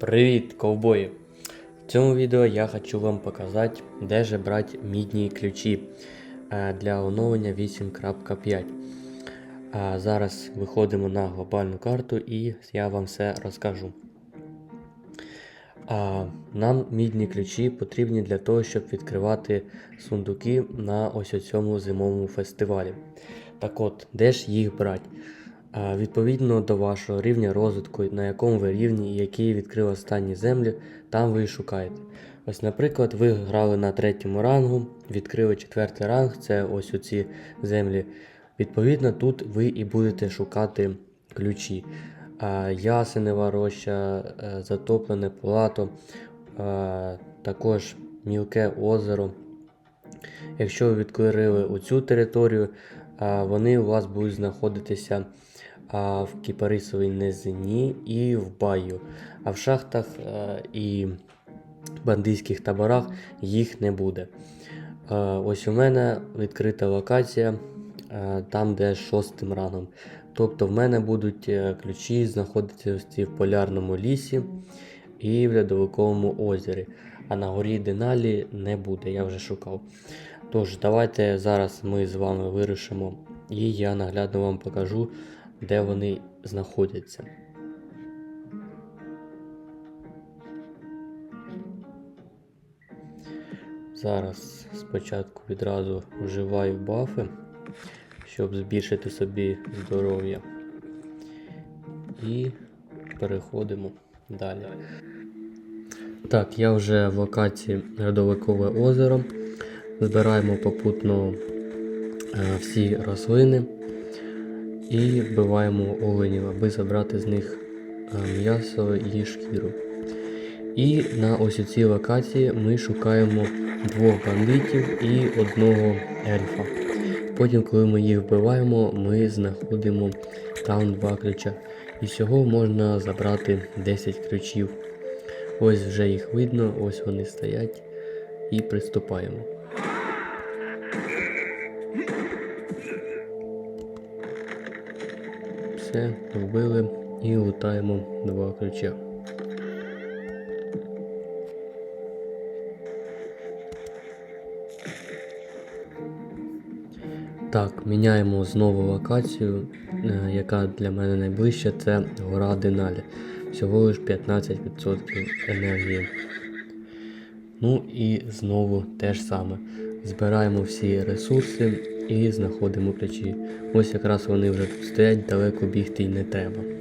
Привіт, ковбої! В цьому відео я хочу вам показати, де же брати мідні ключі е, для оновлення 8.5. Зараз виходимо на глобальну карту і я вам все розкажу. Нам мідні ключі потрібні для того, щоб відкривати сундуки на ось цьому зимовому фестивалі. Так от, де ж їх брати? А, Відповідно до вашого рівня розвитку, на якому ви рівні і які відкрили останні землі, там ви і шукаєте. Ось, наприклад, ви грали на третьому рангу, відкрили четвертий ранг, це ось оці землі. Відповідно, тут ви і будете шукати ключі. А, Ясенева роща, е, затоплене плато, е, також мілке озеро. Якщо ви відкрили оцю територію, вони у вас будуть знаходитися а, в Кіпарисовій низині і в баю. А в шахтах е, і бандитських таборах їх не буде. Е, Ось у мене відкрита локація е, там, де шостим рангом. Тобто в мене будуть ключі знаходитися в полярному лісі і в льодовиковому озері. А на горі Деналі не буде, я вже шукав. Тож, давайте зараз ми з вами вирішимо, і я наглядно вам покажу, де вони знаходяться. Зараз спочатку відразу вживаю бафи, щоб збільшити собі здоров'я. І переходимо далі. Так, я вже в локації Льодовикове озеро. Збираємо попутно е, всі рослини і вбиваємо оленів, аби забрати з них е, м'ясо і шкіру. І на ось цій локації ми шукаємо двох бандитів і одного ельфа. Потім, коли ми їх вбиваємо, ми знаходимо там два ключа. І всього можна забрати 10 ключів. Ось вже їх видно, ось вони стоять. І приступаємо. Все, вбили і лутаємо два ключа. Так, міняємо знову локацію, е, яка для мене найближча, це гора Деналі. Всього лиш 15% енергії. Ну і знову те ж саме. Збираємо всі ресурси і знаходимо ключі. Ось якраз вони вже тут стоять, далеко бігти й не треба.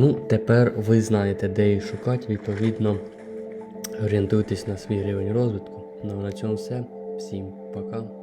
Ну, тепер ви знаєте, де їх шукати, відповідно, орієнтуйтесь на свій рівень розвитку. Ну а на цьому все. Всім пока.